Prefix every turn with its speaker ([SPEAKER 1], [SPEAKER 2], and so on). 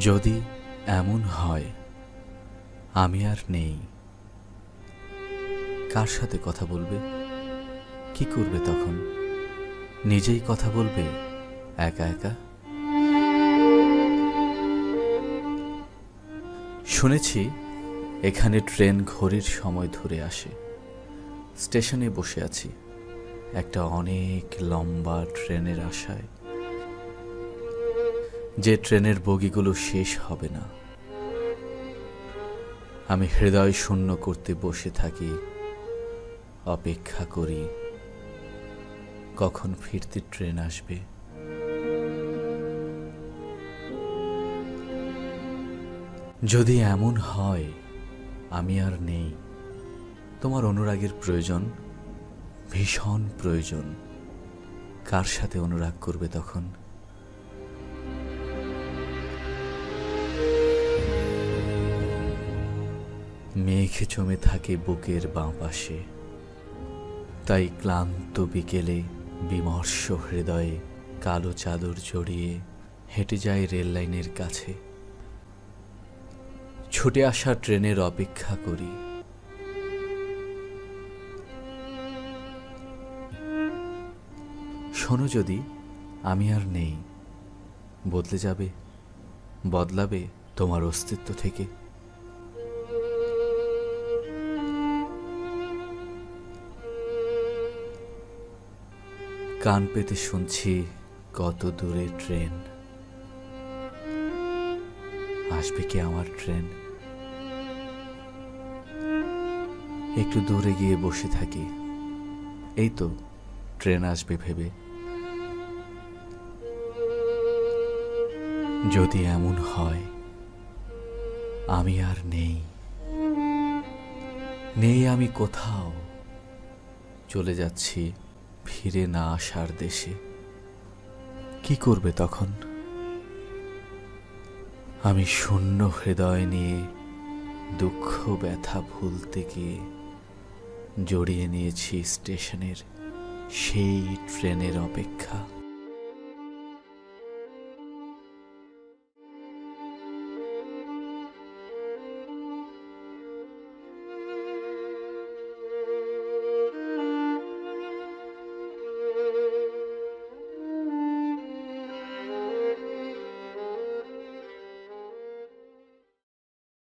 [SPEAKER 1] যদি এমন হয়, আমি আর নেই। কার সাথে কথা বলবে? কি করবে তখন? নিজেই কথা বলবে, একা একা? শুনেছি, এখানে ট্রেন ঘড়ির সময় ধরে আসে। স্টেশনে বসে আছি। একটা অনেক লম্বা ট্রেনের আশায়। যে ট্রেনের বগিগুলো শেষ হবে না। আমি হৃদয় শূন্য করতে বসে থাকি, অপেক্ষা করি, কখন ফিরতি ট্রেন আসবে। যদি এমন হয়, আমি আর নেই। তোমার অনুরাগের প্রয়োজন, ভীষণ প্রয়োজন। কার সাথে অনুরাগ করবে তখন? মেঘে জমে থাকে বুকের বাঁ পাশে। তাই ক্লান্ত বিকেলে বিমর্ষ হৃদয়ে কালো চাদর জড়িয়ে হেঁটে যায় রেল লাইনের কাছে। ছুটে আসা ট্রেনের অপেক্ষা করি। শোনো যদি, আমি আর নেই। বদলে যাবে, বদলাবে তোমার অস্তিত্ব থেকে। কান পেতে শুনছি কত দূরে ট্রেন। আসবে কি আমার ট্রেন? একটু দূরে গিয়ে বসে থাকি। এই তো, ট্রেন আসবে ভেবে। যদি এমন হয়, আমি আর নেই। নেই আমি কোথাও। চলে যাচ্ছি। ফিরে না আসার দেশে। কি করবে তখন? আমি শূন্য হৃদয় নিয়ে দুঃখ ব্যথা ভুলতে গিয়ে জড়িয়ে নিয়েছি স্টেশনের সেই ট্রেনের অপেক্ষা।